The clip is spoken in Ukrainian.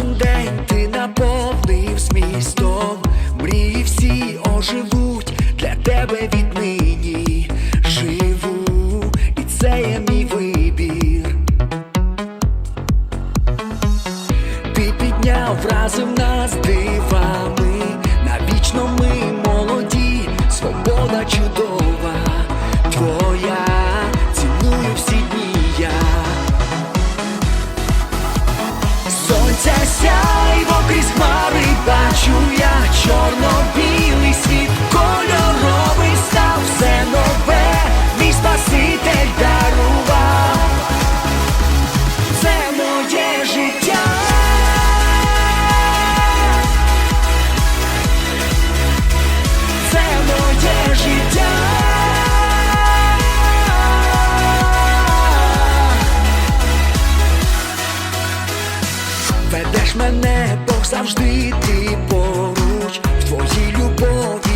кожен день ти наповнив змістом, мрії всі оживуть для тебе віднині. Живу, і це є мій вибір. Ти підняв, разом нас дивами, навічно ми. сонця сяйво крізь хмари бачу я. ведеш мене, Бог завжди ти поруч в твоїй любові.